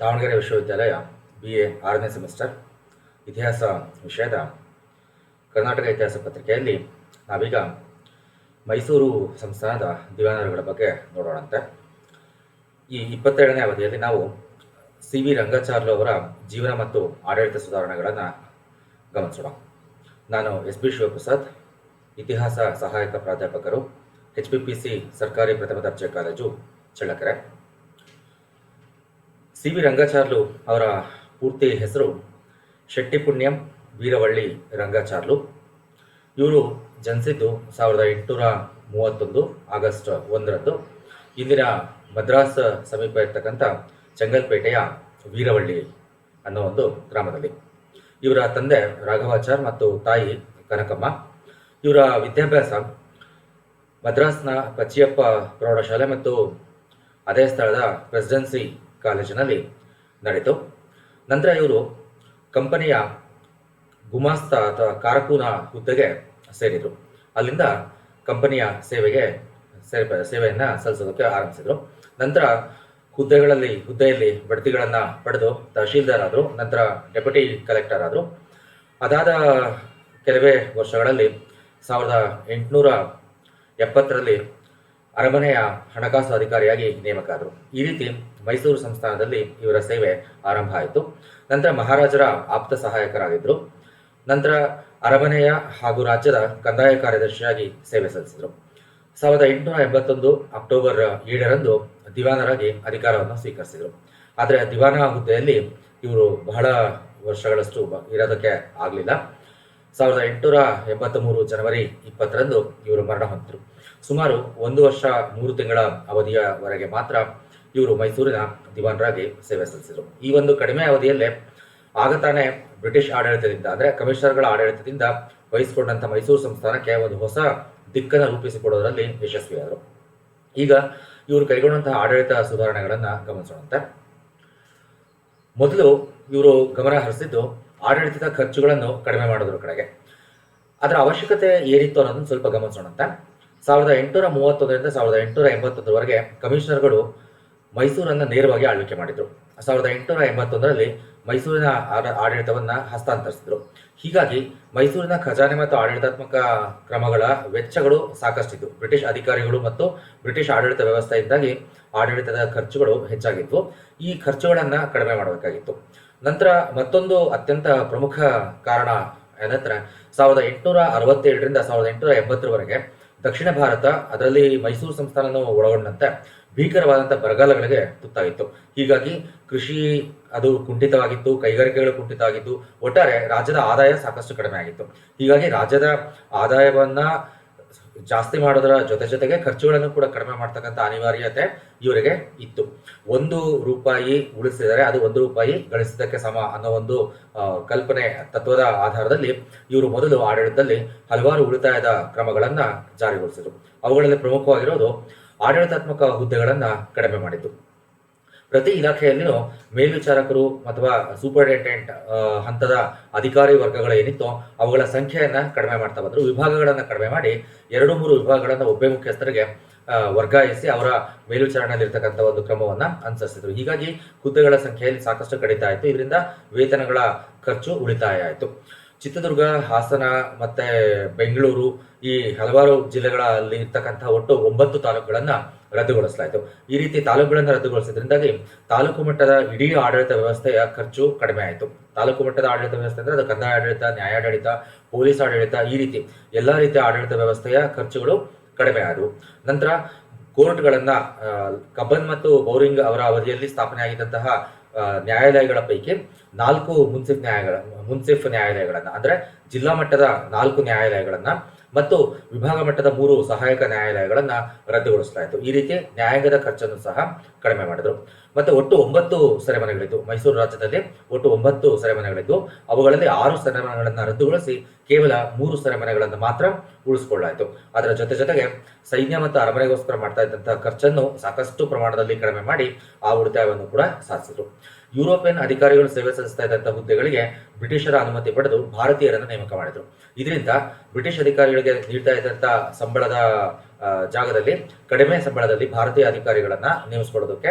ದಾವಣಗೆರೆ ವಿಶ್ವವಿದ್ಯಾಲಯ B A ಆರನೇ semester ಇತಿಹಾಸ ವಿಷಯದ ಕರ್ನಾಟಕ ಇತಿಹಾಸ ಪತ್ರಿಕೆಯಲ್ಲಿ ನಾವೀಗ ಮೈಸೂರು ಸಂಸ್ಥಾನದ ದಿವಾನರುಗಳ ಬಗ್ಗೆ ನೋಡೋಣಂತೆ. ಈ ಇಪ್ಪತ್ತೆರಡನೇ ಅವಧಿಯಲ್ಲಿ ನಾವು ಸಿ ವಿ ರಂಗಾಚಾರ್ಲು ಅವರ ಜೀವನ ಮತ್ತು ಆಡಳಿತ ಸುಧಾರಣೆಗಳನ್ನು ಗಮನಿಸೋಣ. ನಾನು ಎಸ್ ಬಿ ಶಿವಪ್ರಸಾದ್, ಇತಿಹಾಸ ಸಹಾಯಕ ಪ್ರಾಧ್ಯಾಪಕರು ಎಚ್ ಪಿ ಪಿ ಸಿ ಸರ್ಕಾರಿ ಪ್ರಥಮ ದರ್ಜೆ college Challakere. C V Rangacharlu ಅವರ ಪೂರ್ತಿ ಹೆಸರು ಶೆಟ್ಟಿಪುಣ್ಯಂ ವೀರವಳ್ಳಿ ರಂಗಾಚಾರ್ಲು. ಇವರು ಜನಿಸಿದ್ದು ಸಾವಿರದ ಎಂಟುನೂರ ಮೂವತ್ತೊಂದು ಆಗಸ್ಟ್ ಒಂದರಂದು. ಇಂದಿನ ಮದ್ರಾಸ್ ಸಮೀಪ ಇರ್ತಕ್ಕಂಥ ಚೆಂಗಲ್ಪೇಟೆಯ ವೀರವಳ್ಳಿ ಅನ್ನೋ ಒಂದು ಗ್ರಾಮದಲ್ಲಿ. ಇವರ ತಂದೆ ರಾಘವಾಚಾರ್ ಮತ್ತು ತಾಯಿ ಕನಕಮ್ಮ. ಇವರ ವಿದ್ಯಾಭ್ಯಾಸ ಮದ್ರಾಸ್ನ ಪಚ್ಚಿಯಪ್ಪ ಪ್ರೌಢಶಾಲೆ ಮತ್ತು ಅದೇ ಸ್ಥಳದ ಪ್ರೆಸಿಡೆನ್ಸಿ ಕಾಲೇಜಿನಲ್ಲಿ ನಡೆಯಿತು ನಂತರ ಇವರು ಕಂಪನಿಯ ಗುಮಾಸ್ತ ಅಥವಾ ಕಾರಕೂನ ಹುದ್ದೆಗೆ ಸೇರಿದರು. ಅಲ್ಲಿಂದ ಕಂಪನಿಯ ಸೇವೆಗೆ ಸೇವೆ ಸೇವೆಯನ್ನು ಸಲ್ಲಿಸೋದಕ್ಕೆ ಆರಂಭಿಸಿದರು. ನಂತರ ಹುದ್ದೆಗಳಲ್ಲಿ, ಹುದ್ದೆಯಲ್ಲಿ ಬಡ್ತಿಗಳನ್ನು ಪಡೆದು ತಹಶೀಲ್ದಾರ್ ಆದರು ನಂತರ ಡೆಪ್ಯೂಟಿ ಕಲೆಕ್ಟರ್ ಆದರು ಅದಾದ ಕೆಲವೇ ವರ್ಷಗಳಲ್ಲಿ ಸಾವಿರದ ಎಂಟುನೂರ ಎಪ್ಪತ್ತರಲ್ಲಿ ಅರಮನೆಯ ಹಣಕಾಸು ಅಧಿಕಾರಿಯಾಗಿ ನೇಮಕ ಈ ರೀತಿ ಮೈಸೂರು ಸಂಸ್ಥಾನದಲ್ಲಿ ಇವರ ಸೇವೆ ಆರಂಭ ಆಯಿತು. ನಂತರ ಮಹಾರಾಜರ ಆಪ್ತ ಸಹಾಯಕರಾಗಿದ್ದರು. ನಂತರ ಅರಮನೆಯ ಹಾಗೂ ರಾಜ್ಯದ ಕಂದಾಯ ಕಾರ್ಯದರ್ಶಿಯಾಗಿ ಸೇವೆ ಸಲ್ಲಿಸಿದರು. ಸಾವಿರದ ಎಂಟುನೂರ ಎಂಬತ್ತೊಂದು ಅಕ್ಟೋಬರ್ ಏಳರಂದು ದಿವಾನರಾಗಿ ಅಧಿಕಾರವನ್ನು ಸ್ವೀಕರಿಸಿದರು. ಆದರೆ ದಿವಾನ ಹುದ್ದೆಯಲ್ಲಿ ಇವರು ಬಹಳ ವರ್ಷಗಳಷ್ಟು ಇರೋದಕ್ಕೆ ಆಗಲಿಲ್ಲ. ಸಾವಿರದ ಎಂಟುನೂರ ಎಂಬತ್ತ್ಮೂರು ಜನವರಿ ಇಪ್ಪತ್ತರಂದು ಇವರು ಮರಣ ಹೊಂದಿದರು. ಸುಮಾರು ಒಂದು ವರ್ಷ ಮೂರು ತಿಂಗಳ ಅವಧಿಯವರೆಗೆ ಮಾತ್ರ ಇವರು ಮೈಸೂರಿನ ದಿವಾನರಾಗಿ ಸೇವೆ ಸಲ್ಲಿಸಿದರು. ಈ ಒಂದು ಕಡಿಮೆ ಅವಧಿಯಲ್ಲೇ ಆಗ ತಾನೇ ಬ್ರಿಟಿಷ್ ಆಡಳಿತದಿಂದ, ಅಂದರೆ ಕಮಿಷನರ್ಗಳ ಆಡಳಿತದಿಂದ ವಹಿಸಿಕೊಂಡಂಥ ಮೈಸೂರು ಸಂಸ್ಥಾನಕ್ಕೆ ಒಂದು ಹೊಸ ದಿಕ್ಕನ್ನು ರೂಪಿಸಿಕೊಡೋದರಲ್ಲಿ ಯಶಸ್ವಿಯಾದರು. ಈಗ ಇವರು ಕೈಗೊಂಡಂತಹ ಆಡಳಿತ ಸುಧಾರಣೆಗಳನ್ನು ಗಮನಿಸೋಣಂತೆ. ಮೊದಲು ಇವರು ಗಮನ ಹರಿಸಿದ್ದು ಆಡಳಿತದ ಖರ್ಚುಗಳನ್ನು ಕಡಿಮೆ ಮಾಡೋದ್ರ ಕಡೆಗೆ. ಅದರ ಅವಶ್ಯಕತೆ ಏನಿತ್ತು ಅನ್ನೋದನ್ನು ಸ್ವಲ್ಪ ಗಮನಿಸೋಣಂತೆ. ಸಾವಿರದ ಎಂಟುನೂರ ಮೂವತ್ತೊಂದರಿಂದ ಸಾವಿರದ ಎಂಟುನೂರ ಎಂಬತ್ತೊಂದರವರೆಗೆ ಕಮಿಷನರ್ಗಳು ಮೈಸೂರನ್ನು ನೇರವಾಗಿ ಆಳ್ವಿಕೆ ಮಾಡಿದರು. ಸಾವಿರದ ಎಂಟುನೂರ ಎಂಬತ್ತೊಂದರಲ್ಲಿ ಮೈಸೂರಿನ ಆಡ, ಆಡಳಿತವನ್ನು ಹಸ್ತಾಂತರಿಸಿದರು. ಹೀಗಾಗಿ ಮೈಸೂರಿನ ಖಜಾನೆ ಮತ್ತು ಆಡಳಿತಾತ್ಮಕ ಕ್ರಮಗಳ ವೆಚ್ಚಗಳು ಸಾಕಷ್ಟಿತ್ತು ಬ್ರಿಟಿಷ್ ಅಧಿಕಾರಿಗಳು ಮತ್ತು ಬ್ರಿಟಿಷ್ ಆಡಳಿತ ವ್ಯವಸ್ಥೆಯಿಂದಾಗಿ ಆಡಳಿತದ ಖರ್ಚುಗಳು ಹೆಚ್ಚಾಗಿತ್ತು ಈ ಖರ್ಚುಗಳನ್ನು ಕಡಿಮೆ ಮಾಡಬೇಕಾಗಿತ್ತು. ನಂತರ ಮತ್ತೊಂದು ಅತ್ಯಂತ ಪ್ರಮುಖ ಕಾರಣ ಏನಂದ್ರೆ ಸಾವಿರದ ಎಂಟುನೂರ ಅರವತ್ತೇಳರಿಂದ ಸಾವಿರದ ಎಂಟುನೂರ ಎಂಬತ್ತರವರೆಗೆ ದಕ್ಷಿಣ ಭಾರತ, ಅದರಲ್ಲಿ ಮೈಸೂರು ಸಂಸ್ಥಾನವನ್ನು ಒಳಗೊಂಡಂತೆ ಭೀಕರವಾದಂಥ ಬರಗಾಲಗಳಿಗೆ ತುತ್ತಾಗಿತ್ತು. ಹೀಗಾಗಿ ಕೃಷಿ ಅದು ಕುಂಠಿತವಾಗಿತ್ತು, ಕೈಗಾರಿಕೆಗಳು ಕುಂಠಿತವಾಗಿದ್ದು, ಒಟ್ಟಾರೆ ರಾಜ್ಯದ ಆದಾಯ ಸಾಕಷ್ಟು ಕಡಿಮೆ ಆಗಿತ್ತು. ಹೀಗಾಗಿ ರಾಜ್ಯದ ಆದಾಯವನ್ನ ಜಾಸ್ತಿ ಮಾಡೋದರ ಜೊತೆ ಜೊತೆಗೆ ಖರ್ಚುಗಳನ್ನು ಕೂಡ ಕಡಿಮೆ ಮಾಡ್ತಕ್ಕಂಥ ಅನಿವಾರ್ಯತೆ ಇವರಿಗೆ ಇತ್ತು. ಒಂದು ರೂಪಾಯಿ ಉಳಿಸಿದರೆ ಅದು ಒಂದು ರೂಪಾಯಿ ಗಳಿಸಿದ್ದಕ್ಕೆ ಸಮ ಅನ್ನೋ ಒಂದು ಕಲ್ಪನೆ ತತ್ವದ ಆಧಾರದಲ್ಲಿ ಇವರು ಮೊದಲು ಆಡಳಿತದಲ್ಲಿ ಹಲವಾರು ಉಳಿತಾಯದ ಕ್ರಮಗಳನ್ನ ಜಾರಿಗೊಳಿಸಿದರು. ಅವುಗಳಲ್ಲಿ ಪ್ರಮುಖವಾಗಿರೋದು ಆಡಳಿತಾತ್ಮಕ ಹುದ್ದೆಗಳನ್ನ ಕಡಿಮೆ ಮಾಡಿದ್ದು. ಪ್ರತಿ ಇಲಾಖೆಯಲ್ಲಿನೂ ಮೇಲ್ವಿಚಾರಕರು ಅಥವಾ ಸೂಪರಿಂಟೆಂಡೆಂಟ್ ಹಂತದ ಅಧಿಕಾರಿ ವರ್ಗಗಳು ಏನಿತ್ತೋ, ಅವುಗಳ ಸಂಖ್ಯೆಯನ್ನು ಕಡಿಮೆ ಮಾಡ್ತಾ ಬಂದರು. ವಿಭಾಗಗಳನ್ನು ಕಡಿಮೆ ಮಾಡಿ ಎರಡು ಮೂರು ವಿಭಾಗಗಳನ್ನು ಒಬ್ಬ ಮುಖ್ಯಸ್ಥರಿಗೆ ವರ್ಗಾಯಿಸಿ ಅವರ ಮೇಲ್ವಿಚಾರಣೆಯಲ್ಲಿರ್ತಕ್ಕಂಥ ಒಂದು ಕ್ರಮವನ್ನ ಅನುಸರಿಸಿದ್ರು. ಹೀಗಾಗಿ ಹುದ್ದೆಗಳ ಸಂಖ್ಯೆಯಲ್ಲಿ ಸಾಕಷ್ಟು ಕಡಿತ ಆಯಿತು. ಇದರಿಂದ ವೇತನಗಳ ಖರ್ಚು ಉಳಿತಾಯ ಆಯಿತು. ಚಿತ್ರದುರ್ಗ, ಹಾಸನ ಮತ್ತೆ ಬೆಂಗಳೂರು ಈ ಹಲವಾರು ಜಿಲ್ಲೆಗಳಲ್ಲಿ ಇರ್ತಕ್ಕಂಥ ಒಟ್ಟು ಒಂಬತ್ತು ತಾಲೂಕುಗಳನ್ನ ರದ್ದುಗೊಳಿಸಲಾಯಿತು. ಈ ರೀತಿ ತಾಲೂಕುಗಳನ್ನು ರದ್ದುಗೊಳಿಸಿದ್ರಿಂದಾಗಿ ತಾಲೂಕು ಮಟ್ಟದ ಇಡೀ ಆಡಳಿತ ವ್ಯವಸ್ಥೆಯ ಖರ್ಚು ಕಡಿಮೆ ಆಯಿತು. ತಾಲೂಕು ಮಟ್ಟದ ಆಡಳಿತ ವ್ಯವಸ್ಥೆ ಅಂದರೆ ಅದು ಕಂದಾಯ ಆಡಳಿತ, ನ್ಯಾಯಾಡಳಿತ, ಪೊಲೀಸ್ ಆಡಳಿತ ಈ ರೀತಿ ಎಲ್ಲ ರೀತಿಯ ಆಡಳಿತ ವ್ಯವಸ್ಥೆಯ ಖರ್ಚುಗಳು ಕಡಿಮೆ ಆದವು. ನಂತರ ಕೋರ್ಟ್ಗಳನ್ನು ಕಬ್ಬನ್ ಮತ್ತು ಬೌರಿಂಗ್ ಅವರ ಅವಧಿಯಲ್ಲಿ ಸ್ಥಾಪನೆಯಾಗಿದ್ದಂತಹ ನ್ಯಾಯಾಲಯಗಳ ಪೈಕಿ ನಾಲ್ಕು ಮುನ್ಸಿಫ್ ನ್ಯಾಯಾಲಯ ಮುನ್ಸಿಫ್ ನ್ಯಾಯಾಲಯಗಳನ್ನು, ಅಂದರೆ ಜಿಲ್ಲಾ ಮಟ್ಟದ ನಾಲ್ಕು ನ್ಯಾಯಾಲಯಗಳನ್ನ ಮತ್ತು ವಿಭಾಗ ಮಟ್ಟದ ಮೂರು ಸಹಾಯಕ ನ್ಯಾಯಾಲಯಗಳನ್ನ ರದ್ದುಗೊಳಿಸಲಾಯಿತು ಈ ರೀತಿ ನ್ಯಾಯಾಂಗದ ಖರ್ಚನ್ನು ಸಹ ಕಡಿಮೆ ಮಾಡಿದ್ರು. ಮತ್ತೆ ಒಟ್ಟು ಒಂಬತ್ತು ಸೆರೆಮನೆಗಳಿದ್ದು ಮೈಸೂರು ರಾಜ್ಯದಲ್ಲಿ ಒಟ್ಟು ಒಂಬತ್ತು ಸೆರೆಮನೆಗಳಿದ್ದು ಅವುಗಳಲ್ಲಿ ಆರು ಸೆರೆಮನೆಗಳನ್ನು ರದ್ದುಗೊಳಿಸಿ ಕೇವಲ ಮೂರು ಸೆರೆಮನೆಗಳನ್ನು ಮಾತ್ರ ಉಳಿಸಿಕೊಳ್ಳಾಯಿತು ಅದರ ಜೊತೆ ಜೊತೆಗೆ ಸೈನ್ಯ ಮತ್ತು ಅರಮನೆಗೋಸ್ಕರ ಮಾಡ್ತಾ ಇದ್ದಂತಹ ಖರ್ಚನ್ನು ಸಾಕಷ್ಟು ಪ್ರಮಾಣದಲ್ಲಿ ಕಡಿಮೆ ಮಾಡಿ ಆ ಉಳಿತಾಯವನ್ನು ಕೂಡ ಸಾಧಿಸಿದ್ರು. ಯುರೋಪಿಯನ್ ಅಧಿಕಾರಿಗಳು ಸೇವೆ ಸಲ್ಲಿಸ್ತಾ ಇದ್ದಂತಹ ಹುದ್ದೆಗಳಿಗೆ ಬ್ರಿಟಿಷರ ಅನುಮತಿ ಪಡೆದು ಭಾರತೀಯರನ್ನು ನೇಮಕ ಮಾಡಿದರು. ಇದರಿಂದ ಬ್ರಿಟಿಷ್ ಅಧಿಕಾರಿಗಳಿಗೆ ನೀಡ್ತಾ ಇದ್ದಂತಹ ಸಂಬಳದ ಜಾಗದಲ್ಲಿ ಕಡಿಮೆ ಸಂಬಳದಲ್ಲಿ ಭಾರತೀಯ ಅಧಿಕಾರಿಗಳನ್ನ ನೇಮಿಸ್ಕೊಳ್ಳೋದಕ್ಕೆ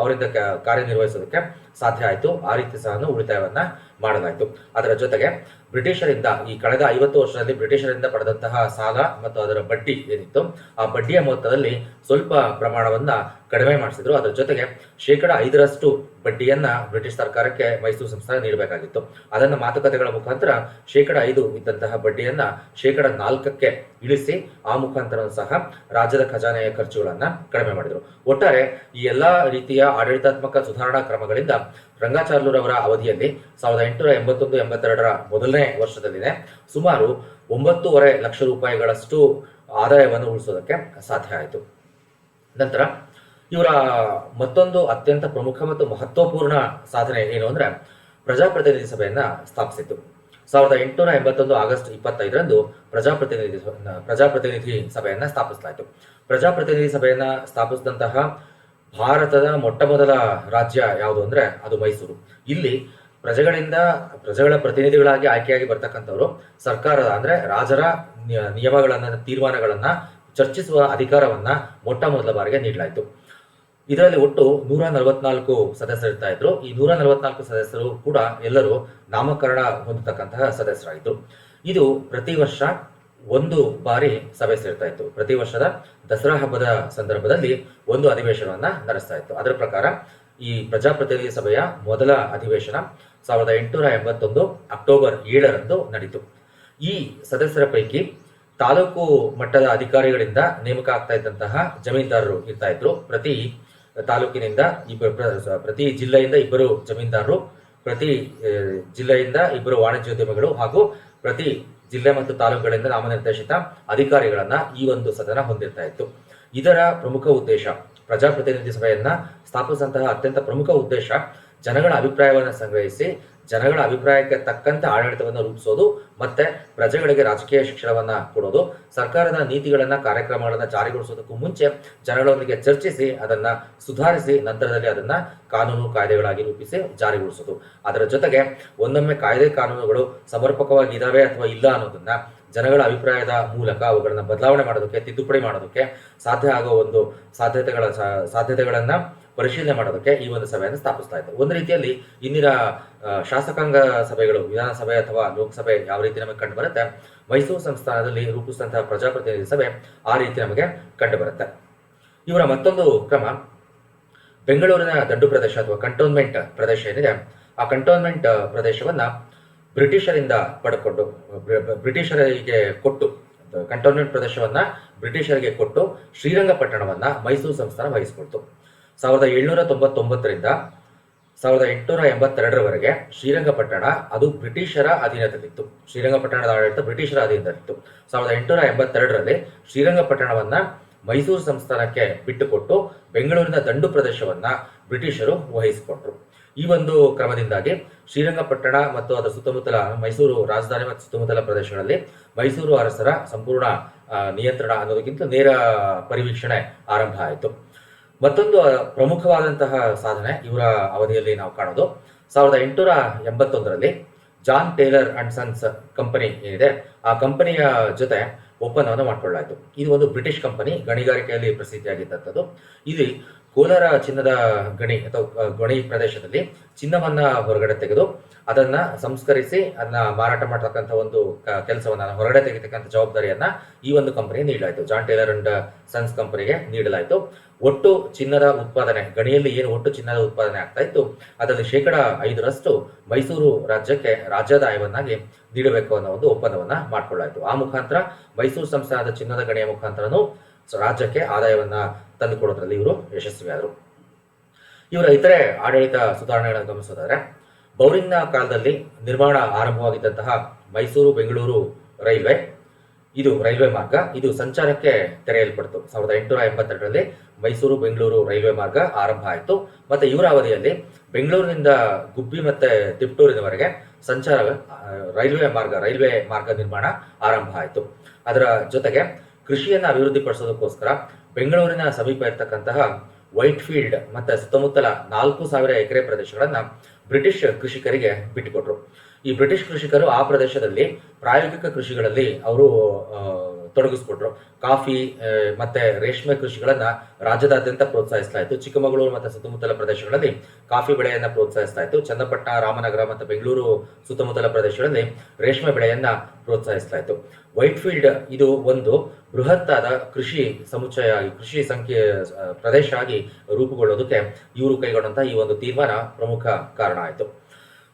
ಅವರಿಂದ ಕಾರ್ಯನಿರ್ವಹಿಸೋದಕ್ಕೆ ಸಾಧ್ಯ ಆಯಿತು. ಆ ರೀತಿ ಸಹ ಉಳಿತಾಯವನ್ನ ಮಾಡಲಾಯಿತು. ಅದರ ಜೊತೆಗೆ ಬ್ರಿಟಿಷರಿಂದ, ಈ ಕಳೆದ ಐವತ್ತು ವರ್ಷದಲ್ಲಿ ಬ್ರಿಟಿಷರಿಂದ ಪಡೆದಂತಹ ಸಾಲ ಮತ್ತು ಅದರ ಬಡ್ಡಿ ಏನಿತ್ತು, ಆ ಬಡ್ಡಿಯ ಮೊತ್ತದಲ್ಲಿ ಸ್ವಲ್ಪ ಪ್ರಮಾಣವನ್ನ ಕಡಿಮೆ ಮಾಡಿಸಿದ್ರು. ಅದರ ಜೊತೆಗೆ ಶೇಕಡ ಐದರಷ್ಟು ಬಡ್ಡಿಯನ್ನ ಬ್ರಿಟಿಷ್ ಸರ್ಕಾರಕ್ಕೆ ಮೈಸೂರು ಸಂಸ್ಥಾನ ನೀಡಬೇಕಾಗಿತ್ತು. ಅದನ್ನು ಮಾತುಕತೆಗಳ ಮುಖಾಂತರ ಶೇಕಡ ಐದು ಇದ್ದಂತಹ ಬಡ್ಡಿಯನ್ನ ಶೇಕಡ ನಾಲ್ಕಕ್ಕೆ ಇಳಿಸಿ, ಆ ಮುಖಾಂತರ ಸಹ ರಾಜ್ಯದ ಖಜಾನೆಯ ಖರ್ಚುಗಳನ್ನ ಕಡಿಮೆ ಮಾಡಿದ್ರು. ಒಟ್ಟಾರೆ ಈ ಎಲ್ಲಾ ರೀತಿಯ ಆಡಳಿತಾತ್ಮಕ ಸುಧಾರಣಾ ಕ್ರಮಗಳಿಂದ ರಂಗಾಚಾರ್ಲೂರ್ ಅವರ ಅವಧಿಯಲ್ಲಿ ಸಾವಿರದ ಎಂಟುನೂರ ಎಂಬತ್ತೊಂದು, ಎಂಬತ್ತೆರಡರ ಮೊದಲನೇ ವರ್ಷದಲ್ಲಿದೆ. ಸುಮಾರು ಒಂಬತ್ತೂವರೆ ಲಕ್ಷ ರೂಪಾಯಿಗಳಷ್ಟು ಆದಾಯವನ್ನು ಉಳಿಸೋದಕ್ಕೆ ಸಾಧ್ಯ ಆಯಿತು. ನಂತರ ಇವರ ಮತ್ತೊಂದು ಅತ್ಯಂತ ಪ್ರಮುಖ ಮತ್ತು ಮಹತ್ವಪೂರ್ಣ ಸಾಧನೆ ಏನು ಅಂದ್ರೆ ಪ್ರಜಾಪ್ರತಿನಿಧಿ ಸಭೆಯನ್ನ ಸ್ಥಾಪಿಸಿತು ಸಾವಿರದ ಎಂಟುನೂರ ಎಂಬತ್ತೊಂದು ಆಗಸ್ಟ್ ಇಪ್ಪತ್ತೈದರಂದು ಪ್ರಜಾಪ್ರತಿನಿಧಿ ಪ್ರಜಾಪ್ರತಿನಿಧಿ ಸಭೆಯನ್ನ ಸ್ಥಾಪಿಸಲಾಯಿತು. ಪ್ರಜಾಪ್ರತಿನಿಧಿ ಸಭೆಯನ್ನ ಸ್ಥಾಪಿಸಿದಂತಹ ಭಾರತದ ಮೊಟ್ಟ ಮೊದಲ ರಾಜ್ಯ ಯಾವುದು ಅಂದ್ರೆ ಅದು ಮೈಸೂರು. ಇಲ್ಲಿ ಪ್ರಜೆಗಳಿಂದ ಪ್ರಜೆಗಳ ಪ್ರತಿನಿಧಿಗಳಾಗಿ ಆಯ್ಕೆಯಾಗಿ ಬರ್ತಕ್ಕಂಥವ್ರು ಸರ್ಕಾರದ ಅಂದ್ರೆ ರಾಜರ ನಿಯ- ನಿಯಮಗಳನ್ನ ತೀರ್ಮಾನಗಳನ್ನ ಚರ್ಚಿಸುವ ಅಧಿಕಾರವನ್ನ ಮೊಟ್ಟ ಮೊದಲ ಬಾರಿಗೆ ನೀಡಲಾಯಿತು. ಇದರಲ್ಲಿ ಒಟ್ಟು ನೂರ ನಲವತ್ನಾಲ್ಕು ಸದಸ್ಯರಿರ್ತಾ ಇದ್ರು. ಈ ನೂರ ನಲವತ್ನಾಲ್ಕು ಸದಸ್ಯರು ಕೂಡ ಎಲ್ಲರೂ ನಾಮಕರಣ ಹೊಂದತಕ್ಕಂತಹ ಸದಸ್ಯರಾಯಿತು ಇದು ಪ್ರತಿ ವರ್ಷ ಒಂದು ಬಾರಿ ಸಭೆ ಸೇರ್ತಾ ಇತ್ತು. ಪ್ರತಿ ವರ್ಷದ ದಸರಾ ಹಬ್ಬದ ಸಂದರ್ಭದಲ್ಲಿ ಒಂದು ಅಧಿವೇಶನವನ್ನ ನಡೆಸ್ತಾ ಇತ್ತು. ಅದರ ಪ್ರಕಾರ ಈ ಪ್ರಜಾಪ್ರತಿನಿಧಿ ಸಭೆಯ ಮೊದಲ ಅಧಿವೇಶನ ಸಾವಿರದ ಎಂಟುನೂರ ಎಂಬತ್ತೊಂದು ಅಕ್ಟೋಬರ್ ಏಳರಂದು ನಡೀತು. ಈ ಸದಸ್ಯರ ಪೈಕಿ ತಾಲೂಕು ಮಟ್ಟದ ಅಧಿಕಾರಿಗಳಿಂದ ನೇಮಕ ಆಗ್ತಾ ಇದ್ದಂತಹ ಜಮೀನ್ದಾರರು ಇರ್ತಾ ಇದ್ರು. ಪ್ರತಿ ತಾಲೂಕಿನಿಂದ ಪ್ರತಿ ಜಿಲ್ಲೆಯಿಂದ ಇಬ್ಬರು ಜಮೀನ್ದಾರರು, ಪ್ರತಿ ಜಿಲ್ಲೆಯಿಂದ ಇಬ್ಬರು ವಾಣಿಜ್ಯೋದ್ಯಮಿಗಳು ಹಾಗೂ ಪ್ರತಿ ಜಿಲ್ಲೆ ಮತ್ತು ತಾಲೂಕುಗಳಿಂದ ನಾಮನಿರ್ದೇಶಿತ ಅಧಿಕಾರಿಗಳನ್ನ ಈ ಒಂದು ಸದನ ಹೊಂದಿರ್ತಾ ಇತ್ತು. ಇದರ ಪ್ರಮುಖ ಉದ್ದೇಶ ಪ್ರಜಾಪ್ರತಿನಿಧಿ ಸಭೆಯನ್ನ ಸ್ಥಾಪಿಸಿದಂತಹ ಅತ್ಯಂತ ಪ್ರಮುಖ ಉದ್ದೇಶ ಜನಗಳ ಅಭಿಪ್ರಾಯವನ್ನು ಸಂಗ್ರಹಿಸಿ, ಜನಗಳ ಅಭಿಪ್ರಾಯಕ್ಕೆ ತಕ್ಕಂತೆ ಆಡಳಿತವನ್ನು ರೂಪಿಸೋದು ಮತ್ತೆ ಪ್ರಜೆಗಳಿಗೆ ರಾಜಕೀಯ ಶಿಕ್ಷಣವನ್ನು ಕೊಡೋದು. ಸರ್ಕಾರದ ನೀತಿಗಳನ್ನು, ಕಾರ್ಯಕ್ರಮಗಳನ್ನು ಜಾರಿಗೊಳಿಸೋದಕ್ಕೂ ಮುಂಚೆ ಜನಗಳೊಂದಿಗೆ ಚರ್ಚಿಸಿ, ಅದನ್ನ ಸುಧಾರಿಸಿ, ನಂತರದಲ್ಲಿ ಅದನ್ನ ಕಾನೂನು ಕಾಯ್ದೆಗಳಾಗಿ ರೂಪಿಸಿ ಜಾರಿಗೊಳಿಸೋದು. ಅದರ ಜೊತೆಗೆ ಒಂದೊಮ್ಮೆ ಕಾಯ್ದೆ ಕಾನೂನುಗಳು ಸಮರ್ಪಕವಾಗಿ ಇದಾವೆ ಅಥವಾ ಇಲ್ಲ ಅನ್ನೋದನ್ನ ಜನಗಳ ಅಭಿಪ್ರಾಯದ ಮೂಲಕ ಅವುಗಳನ್ನು ಬದಲಾವಣೆ ಮಾಡೋದಕ್ಕೆ, ತಿದ್ದುಪಡಿ ಮಾಡೋದಕ್ಕೆ ಸಾಧ್ಯ ಆಗೋ ಒಂದು ಸಾಧ್ಯತೆಗಳ ಸಾಧ್ಯತೆಗಳನ್ನು ಸಾಧ್ಯತೆಗಳನ್ನ ಪರಿಶೀಲನೆ ಮಾಡೋದಕ್ಕೆ ಈ ಒಂದು ಸಭೆಯನ್ನು ಸ್ಥಾಪಿಸ್ತಾ ಇತ್ತು ಒಂದು ರೀತಿಯಲ್ಲಿ ಇಂದಿನ ಶಾಸಕಾಂಗ ಸಭೆಗಳು, ವಿಧಾನಸಭೆ ಅಥವಾ ಲೋಕಸಭೆ ಯಾವ ರೀತಿ ನಮಗೆ ಕಂಡು ಬರುತ್ತೆ ಮೈಸೂರು ಸಂಸ್ಥಾನದಲ್ಲಿ ರೂಪಿಸಿದಂತಹ ಪ್ರಜಾಪ್ರತಿನಿಧಿ ಸಭೆ ಆ ರೀತಿ ನಮಗೆ ಕಂಡು ಬರುತ್ತೆ ಇವರ ಮತ್ತೊಂದು ಕ್ರಮ, ಬೆಂಗಳೂರಿನ ದಂಡು ಪ್ರದೇಶ ಅಥವಾ ಕಂಟೋನ್ಮೆಂಟ್ ಪ್ರದೇಶ ಏನಿದೆ? ಆ ಕಂಟೋನ್ಮೆಂಟ್ ಪ್ರದೇಶವನ್ನ ಬ್ರಿಟಿಷರಿಂದ ಪಡ್ಕೊಂಡು ಬ್ರಿಟಿಷರಿಗೆ ಕೊಟ್ಟು, ಕಂಟೋನ್ಮೆಂಟ್ ಪ್ರದೇಶವನ್ನ ಬ್ರಿಟಿಷರಿಗೆ ಕೊಟ್ಟು ಶ್ರೀರಂಗಪಟ್ಟಣವನ್ನ ಮೈಸೂರು ಸಂಸ್ಥಾನ ವಹಿಸಿಕೊಳ್ತು ಸಾವಿರದ ಏಳ್ನೂರ ತೊಂಬತ್ತೊಂಬತ್ತರಿಂದ ಸಾವಿರದ ಎಂಟುನೂರ ಎಂಬತ್ತೆರಡರವರೆಗೆ ಶ್ರೀರಂಗಪಟ್ಟಣ, ಅದು ಬ್ರಿಟಿಷರ ಅಧೀನದಲ್ಲಿತ್ತು. ಶ್ರೀರಂಗಪಟ್ಟಣದ ಆಡಳಿತ ಬ್ರಿಟಿಷರ ಅಧೀನದಲ್ಲಿತ್ತು. ಸಾವಿರದ ಎಂಟುನೂರ ಎಂಬತ್ತೆರಡರಲ್ಲಿ ಶ್ರೀರಂಗಪಟ್ಟಣವನ್ನ ಮೈಸೂರು ಸಂಸ್ಥಾನಕ್ಕೆ ಬಿಟ್ಟುಕೊಟ್ಟು ಬೆಂಗಳೂರಿನ ದಂಡು ಪ್ರದೇಶವನ್ನ ಬ್ರಿಟಿಷರು ವಹಿಸಿಕೊಂಡರು. ಈ ಒಂದು ಕ್ರಮದಿಂದಾಗಿ ಶ್ರೀರಂಗಪಟ್ಟಣ ಮತ್ತು ಅದರ ಸುತ್ತಮುತ್ತಲ ಮೈಸೂರು ರಾಜಧಾನಿ ಮತ್ತು ಸುತ್ತಮುತ್ತಲ ಪ್ರದೇಶಗಳಲ್ಲಿ ಮೈಸೂರು ಅರಸರ ಸಂಪೂರ್ಣ ನಿಯಂತ್ರಣ ಅನ್ನೋದಕ್ಕಿಂತ ನೇರ ಪರಿವೀಕ್ಷಣೆ ಆರಂಭ ಆಯಿತು. ಮತ್ತೊಂದು ಪ್ರಮುಖವಾದಂತಹ ಸಾಧನೆ ಇವರ ಅವಧಿಯಲ್ಲಿ ನಾವು ಕಾಣೋದು. ಸಾವಿರದ ಎಂಟುನೂರ ಎಂಬತ್ತೊಂದರಲ್ಲಿ John Taylor and sons company ಏನಿದೆ, ಆ ಕಂಪನಿಯ ಜೊತೆ ಒಪ್ಪಂದವನ್ನು ಮಾಡಿಕೊಳ್ಳಲಾಯಿತು. ಇದು ಒಂದು ಬ್ರಿಟಿಷ್ ಕಂಪನಿ, ಗಣಿಗಾರಿಕೆಯಲ್ಲಿ ಪ್ರಸಿದ್ಧಿಯಾಗಿದ್ದಂಥದ್ದು. ಇದು ಕೋಲಾರ ಚಿನ್ನದ ಗಣಿ ಅಥವಾ ಗಣಿ ಪ್ರದೇಶದಲ್ಲಿ ಚಿನ್ನವನ್ನ ಹೊರಗಡೆ ತೆಗೆದು ಅದನ್ನ ಸಂಸ್ಕರಿಸಿ ಅದನ್ನ ಮಾರಾಟ ಮಾಡತಕ್ಕಂಥ ಒಂದು ಕೆಲಸವನ್ನ, ಹೊರಗಡೆ ತೆಗಿತಕ್ಕಂಥ ಜವಾಬ್ದಾರಿಯನ್ನ ಈ ಒಂದು ಕಂಪನಿಗೆ ನೀಡಲಾಯಿತು. ಜಾನ್ ಟೇಲರ್ ಅಂಡ್ ಸನ್ಸ್ ಕಂಪನಿಗೆ ನೀಡಲಾಯಿತು. ಒಟ್ಟು ಚಿನ್ನದ ಉತ್ಪಾದನೆ, ಗಣಿಯಲ್ಲಿ ಏನು ಒಟ್ಟು ಚಿನ್ನದ ಉತ್ಪಾದನೆ ಆಗ್ತಾ ಇತ್ತು, ಅದರಲ್ಲಿ ಶೇಕಡ ಐದರಷ್ಟು ಮೈಸೂರು ರಾಜ್ಯಕ್ಕೆ ರಾಜ್ಯದಾಯವನ್ನಾಗಿ ನೀಡಬೇಕು ಅನ್ನೋ ಒಂದು ಒಪ್ಪಂದವನ್ನ ಮಾಡಿಕೊಳ್ಳಾಯಿತು. ಆ ಮುಖಾಂತರ ಮೈಸೂರು ಸಂಸ್ಥಾನದ ಚಿನ್ನದ ಗಣಿಯ ಮುಖಾಂತರನೂ ರಾಜ್ಯಕ್ಕೆ ಆದಾಯವನ್ನ ತಂದುಕೊಡೋದ್ರಲ್ಲಿ ಇವರು ಯಶಸ್ವಿಯಾದರು. ಇವರ ಇತರೆ ಆಡಳಿತ ಸುಧಾರಣೆಗಳನ್ನು ಗಮನಿಸೋದಾದ್ರೆ ಬೌರಿಂಗ್ನ ಕಾಲದಲ್ಲಿ ನಿರ್ಮಾಣ ಆರಂಭವಾಗಿದ್ದಂತಹ ಮೈಸೂರು, ಬೆಂಗಳೂರು ರೈಲ್ವೆ, ಇದು ರೈಲ್ವೆ ಮಾರ್ಗ, ಇದು ಸಂಚಾರಕ್ಕೆ ತೆರೆಯಲ್ಪಡ್ತು. ಸಾವಿರದ ಎಂಟುನೂರ ಎಂಬತ್ತೆರಡರಲ್ಲಿ ಮೈಸೂರು, ಬೆಂಗಳೂರು ರೈಲ್ವೆ ಮಾರ್ಗ ಆರಂಭ ಆಯಿತು. ಮತ್ತೆ ಇವರ ಅವಧಿಯಲ್ಲಿ ಬೆಂಗಳೂರಿನಿಂದ ಗುಬ್ಬಿ ಮತ್ತೆ ತಿಪ್ಟೂರಿನವರೆಗೆ ಸಂಚಾರ ರೈಲ್ವೆ ಮಾರ್ಗ ರೈಲ್ವೆ ಮಾರ್ಗ ನಿರ್ಮಾಣ ಆರಂಭ ಆಯಿತು. ಅದರ ಜೊತೆಗೆ ಕೃಷಿಯನ್ನು ಅಭಿವೃದ್ಧಿಪಡಿಸೋದಕ್ಕೋಸ್ಕರ ಬೆಂಗಳೂರಿನ ಸಮೀಪ ಇರತಕ್ಕಂತಹ ವೈಟ್ ಫೀಲ್ಡ್ ಮತ್ತು ಸುತ್ತಮುತ್ತಲ ನಾಲ್ಕು ಸಾವಿರ ಎಕರೆ ಪ್ರದೇಶಗಳನ್ನು ಬ್ರಿಟಿಷ್ ಕೃಷಿಕರಿಗೆ ಬಿಟ್ಟುಕೊಟ್ರು. ಈ ಬ್ರಿಟಿಷ್ ಕೃಷಿಕರು ಆ ಪ್ರದೇಶದಲ್ಲಿ ಪ್ರಾಯೋಗಿಕ ಕೃಷಿಗಳಲ್ಲಿ ಅವರು ತೊಡಗಿಸ್ಕೊಟ್ರು. ಕಾಫಿ ಮತ್ತೆ ರೇಷ್ಮೆ ಕೃಷಿಗಳನ್ನ ರಾಜ್ಯದಾದ್ಯಂತ ಪ್ರೋತ್ಸಾಹಿಸ್ತಾ ಇತ್ತು. ಚಿಕ್ಕಮಗಳೂರು ಮತ್ತು ಸುತ್ತಮುತ್ತಲ ಪ್ರದೇಶಗಳಲ್ಲಿ ಕಾಫಿ ಬೆಳೆಯನ್ನ ಇತ್ತು. ಚನ್ನಪಟ್ಟಣ, ರಾಮನಗರ ಮತ್ತು ಬೆಂಗಳೂರು ಸುತ್ತಮುತ್ತಲ ಪ್ರದೇಶಗಳಲ್ಲಿ ರೇಷ್ಮೆ ಬೆಳೆಯನ್ನ ವೈಟ್ ಫೀಲ್ಡ್ ಇದು ಒಂದು ಬೃಹತ್ತಾದ ಕೃಷಿ ಸಮುಚ್ಚಯ, ಕೃಷಿ ಸಂಖ್ಯೆ ಪ್ರದೇಶ ಆಗಿ ರೂಪುಗೊಳ್ಳೋದಕ್ಕೆ ಇವರು ಕೈಗೊಂಡಂತಹ ಈ ಒಂದು ತೀರ್ಮಾನ ಪ್ರಮುಖ ಕಾರಣ ಆಯಿತು.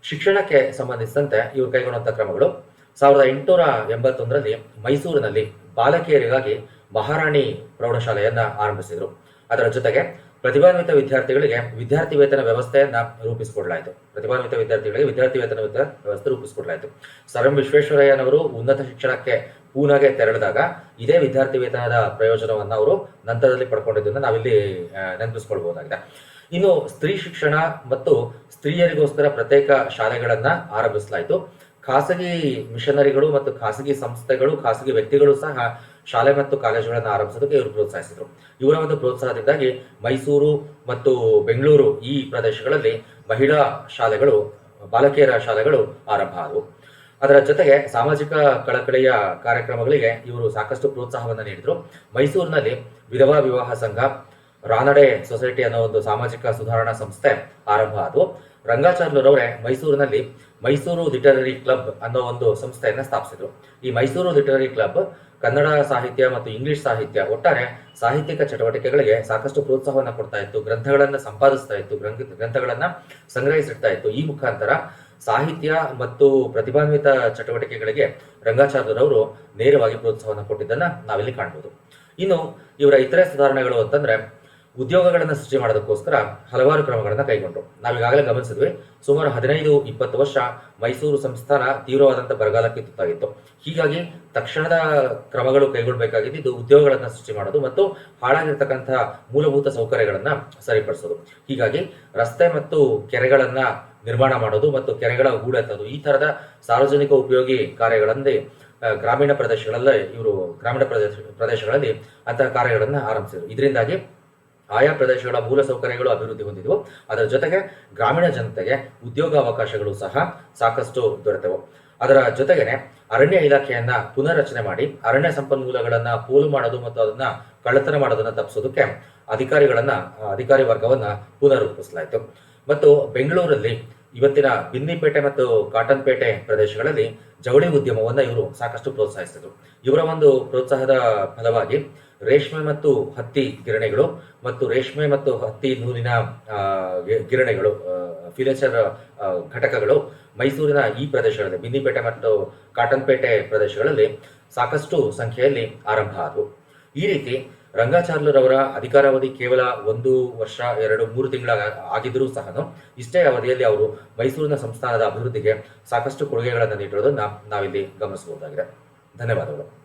ಶಿಕ್ಷಣಕ್ಕೆ ಸಂಬಂಧಿಸಿದಂತೆ ಇವರು ಕೈಗೊಳ್ಳುವಂಥ ಕ್ರಮಗಳು. ಸಾವಿರದ ಎಂಟುನೂರ ಎಂಬತ್ತೊಂದರಲ್ಲಿ ಮೈಸೂರಿನಲ್ಲಿ ಬಾಲಕಿಯರಿಗಾಗಿ ಮಹಾರಾಣಿ ಪ್ರೌಢಶಾಲೆಯನ್ನ ಆರಂಭಿಸಿದರು. ಅದರ ಜೊತೆಗೆ ಪ್ರತಿಭಾನ್ವಿತ ವಿದ್ಯಾರ್ಥಿಗಳಿಗೆ ವಿದ್ಯಾರ್ಥಿ ವೇತನ ವ್ಯವಸ್ಥೆಯನ್ನ ರೂಪಿಸಿಕೊಡಲಾಯಿತು. ಪ್ರತಿಭಾನ್ವಿತ ವಿದ್ಯಾರ್ಥಿಗಳಿಗೆ ವಿದ್ಯಾರ್ಥಿ ವೇತನ ವ್ಯವ- ವ್ಯವಸ್ಥೆ ರೂಪಿಸಿಕೊಡಲಾಯಿತು. ಸರ್ ಎಂ ವಿಶ್ವೇಶ್ವರಯ್ಯನವರು ಉನ್ನತ ಶಿಕ್ಷಣಕ್ಕೆ ಪೂನಾಗೆ ತೆರಳಿದಾಗ ಇದೇ ವಿದ್ಯಾರ್ಥಿ ವೇತನದ ಪ್ರಯೋಜನವನ್ನು ಅವರು ನಂತರದಲ್ಲಿ ಪಡ್ಕೊಂಡಿದ್ದನ್ನು ನಾವಿಲ್ಲಿ ನೆನಪಿಸ್ಕೊಳ್ಬಹುದಾಗಿದೆ. ಇನ್ನು ಸ್ತ್ರೀ ಶಿಕ್ಷಣ ಮತ್ತು ಸ್ತ್ರೀಯರಿಗೋಸ್ಕರ ಪ್ರತ್ಯೇಕ ಶಾಲೆಗಳನ್ನ ಆರಂಭಿಸಲಾಯಿತು. ಖಾಸಗಿ ಮಿಷನರಿಗಳು ಮತ್ತು ಖಾಸಗಿ ಸಂಸ್ಥೆಗಳು, ಖಾಸಗಿ ವ್ಯಕ್ತಿಗಳು ಸಹ ಶಾಲೆ ಮತ್ತು ಕಾಲೇಜುಗಳನ್ನು ಆರಂಭಿಸೋದಕ್ಕೆ ಇವರು ಪ್ರೋತ್ಸಾಹಿಸಿದರು. ಇವರ ಒಂದು ಪ್ರೋತ್ಸಾಹದಿಂದಾಗಿ ಮೈಸೂರು ಮತ್ತು ಬೆಂಗಳೂರು ಈ ಪ್ರದೇಶಗಳಲ್ಲಿ ಮಹಿಳಾ ಶಾಲೆಗಳು, ಬಾಲಕಿಯರ ಶಾಲೆಗಳು ಆರಂಭ ಆದವು. ಅದರ ಜೊತೆಗೆ ಸಾಮಾಜಿಕ ಕಳಕಳಿಯ ಕಾರ್ಯಕ್ರಮಗಳಿಗೆ ಇವರು ಸಾಕಷ್ಟು ಪ್ರೋತ್ಸಾಹವನ್ನು ನೀಡಿದರು. ಮೈಸೂರಿನಲ್ಲಿ ವಿಧವಾ ವಿವಾಹ ಸಂಘ, ರಾನಡೆ ಸೊಸೈಟಿ ಅನ್ನೋ ಒಂದು ಸಾಮಾಜಿಕ ಸುಧಾರಣಾ ಸಂಸ್ಥೆ ಆರಂಭ ಆದವು. ರಂಗಾಚಾರ್ಯರವರೇ ಮೈಸೂರಿನಲ್ಲಿ ಮೈಸೂರು ಲಿಟರರಿ ಕ್ಲಬ್ ಅನ್ನೋ ಒಂದು ಸಂಸ್ಥೆಯನ್ನು ಸ್ಥಾಪಿಸಿದ್ರು. ಈ ಮೈಸೂರು ಲಿಟರರಿ ಕ್ಲಬ್ ಕನ್ನಡ ಸಾಹಿತ್ಯ ಮತ್ತು ಇಂಗ್ಲಿಷ್ ಸಾಹಿತ್ಯ ಒಟ್ಟಾರೆ ಸಾಹಿತ್ಯಿಕ ಚಟುವಟಿಕೆಗಳಿಗೆ ಸಾಕಷ್ಟು ಪ್ರೋತ್ಸಾಹವನ್ನು ಕೊಡ್ತಾ ಇತ್ತು, ಗ್ರಂಥಗಳನ್ನ ಸಂಪಾದಿಸ್ತಾ ಇತ್ತು, ಗ್ರಂಥ, ಗ್ರಂಥಗಳನ್ನ ಸಂಗ್ರಹಿಸಿಡ್ತಾ ಇತ್ತು. ಈ ಮುಖಾಂತರ ಸಾಹಿತ್ಯ ಮತ್ತು ಪ್ರತಿಭಾನ್ವಿತ ಚಟುವಟಿಕೆಗಳಿಗೆ ರಂಗಾಚಾರ್ಯರವರು ನೇರವಾಗಿ ಪ್ರೋತ್ಸಾಹವನ್ನು ಕೊಟ್ಟಿದ್ದನ್ನ ನಾವಿಲ್ಲಿ ಕಾಣ್ಬೋದು. ಇನ್ನು ಇವರ ಇತರೆ ಸುಧಾರಣೆಗಳು ಅಂತಂದ್ರೆ ಉದ್ಯೋಗಗಳನ್ನು ಸೃಷ್ಟಿ ಮಾಡೋದಕ್ಕೋಸ್ಕರ ಹಲವಾರು ಕ್ರಮಗಳನ್ನು ಕೈಗೊಂಡರು. ನಾವೀಗಾಗಲೇ ಗಮನಿಸಿದ್ವಿ, ಸುಮಾರು ಹದಿನೈದು, ಇಪ್ಪತ್ತು ವರ್ಷ ಮೈಸೂರು ಸಂಸ್ಥಾನ ತೀವ್ರವಾದಂಥ ಬರಗಾಲಕ್ಕೆ ತುತ್ತಾಗಿತ್ತು. ಹೀಗಾಗಿ ತಕ್ಷಣದ ಕ್ರಮಗಳು ಕೈಗೊಳ್ಳಬೇಕಾಗಿದ್ದು ಇದು ಉದ್ಯೋಗಗಳನ್ನು ಸೃಷ್ಟಿ ಮಾಡೋದು ಮತ್ತು ಹಾಳಾಗಿರ್ತಕ್ಕಂಥ ಮೂಲಭೂತ ಸೌಕರ್ಯಗಳನ್ನು ಸರಿಪಡಿಸೋದು. ಹೀಗಾಗಿ ರಸ್ತೆ ಮತ್ತು ಕೆರೆಗಳನ್ನು ನಿರ್ಮಾಣ ಮಾಡೋದು ಮತ್ತು ಕೆರೆಗಳ ಹೂಳೆತ್ತೋದು ಈ ಥರದ ಸಾರ್ವಜನಿಕ ಉಪಯೋಗಿ ಕಾರ್ಯಗಳಂದೇ ಗ್ರಾಮೀಣ ಪ್ರದೇಶಗಳಲ್ಲೇ ಇವರು ಗ್ರಾಮೀಣ ಪ್ರದೇಶ, ಪ್ರದೇಶಗಳಲ್ಲಿ ಅಂತಹ ಕಾರ್ಯಗಳನ್ನು ಆರಂಭಿಸಿದರು. ಇದರಿಂದಾಗಿ ಆಯಾ ಪ್ರದೇಶಗಳ ಮೂಲ ಸೌಕರ್ಯಗಳು ಅಭಿವೃದ್ಧಿ ಹೊಂದಿದವು. ಅದರ ಜೊತೆಗೆ ಗ್ರಾಮೀಣ ಜನತೆಗೆ ಉದ್ಯೋಗ ಅವಕಾಶಗಳು ಸಹ ಸಾಕಷ್ಟು ದೊರೆತವು. ಅದರ ಜೊತೆಗೆ ಅರಣ್ಯ ಇಲಾಖೆಯನ್ನ ಪುನರ್ರಚನೆ ಮಾಡಿ ಅರಣ್ಯ ಸಂಪನ್ಮೂಲಗಳನ್ನ ಪೋಲು ಮಾಡೋದು ಮತ್ತು ಅದನ್ನ ಕಳ್ಳತನ ಮಾಡೋದನ್ನ ತಪ್ಪಿಸೋದಕ್ಕೆ ಅಧಿಕಾರಿಗಳನ್ನ, ಅಧಿಕಾರಿ ವರ್ಗವನ್ನ ಪುನರ್ರೂಪಿಸಲಾಯಿತು. ಮತ್ತು ಬೆಂಗಳೂರಲ್ಲಿ ಇವತ್ತಿನ ಬಿನ್ನಿಪೇಟೆ ಮತ್ತು ಕಾಟನ್ಪೇಟೆ ಪ್ರದೇಶಗಳಲ್ಲಿ ಜವಳಿ ಉದ್ಯಮವನ್ನು ಇವರು ಸಾಕಷ್ಟು ಪ್ರೋತ್ಸಾಹಿಸಿದರು. ಇವರ ಒಂದು ಪ್ರೋತ್ಸಾಹದ ಫಲವಾಗಿ ರೇಷ್ಮೆ ಮತ್ತು ಹತ್ತಿ ಗಿರಣಿಗಳು ಮತ್ತು ರೇಷ್ಮೆ ಮತ್ತು ಹತ್ತಿ ನೂಲಿನ ಗಿರಣಿಗಳು ಫಿಲೇಚರ್ ಘಟಕಗಳು ಮೈಸೂರಿನ ಈ ಪ್ರದೇಶಗಳಲ್ಲಿ, ಬಿನ್ನಿಪೇಟೆ ಮತ್ತು ಕಾಟನ್ಪೇಟೆ ಪ್ರದೇಶಗಳಲ್ಲಿ ಸಾಕಷ್ಟು ಸಂಖ್ಯೆಯಲ್ಲಿ ಆರಂಭ ಆದವು. ಈ ರೀತಿ ರಂಗಾಚಾರ್ಲರವರ ಅಧಿಕಾರಾವಧಿ ಕೇವಲ ಒಂದು ವರ್ಷ, ಎರಡು, ಮೂರು ತಿಂಗಳ ಆಗಿದ್ದರೂ ಸಹ ಇಷ್ಟೇ ಅವಧಿಯಲ್ಲಿ ಅವರು ಮೈಸೂರಿನ ಸಂಸ್ಥಾನದ ಅಭಿವೃದ್ಧಿಗೆ ಸಾಕಷ್ಟು ಕೊಡುಗೆಗಳನ್ನು ನೀಡಿರೋದನ್ನ ನಾವಿಲ್ಲಿ ಗಮನಿಸಬಹುದಾಗಿದೆ. ಧನ್ಯವಾದಗಳು.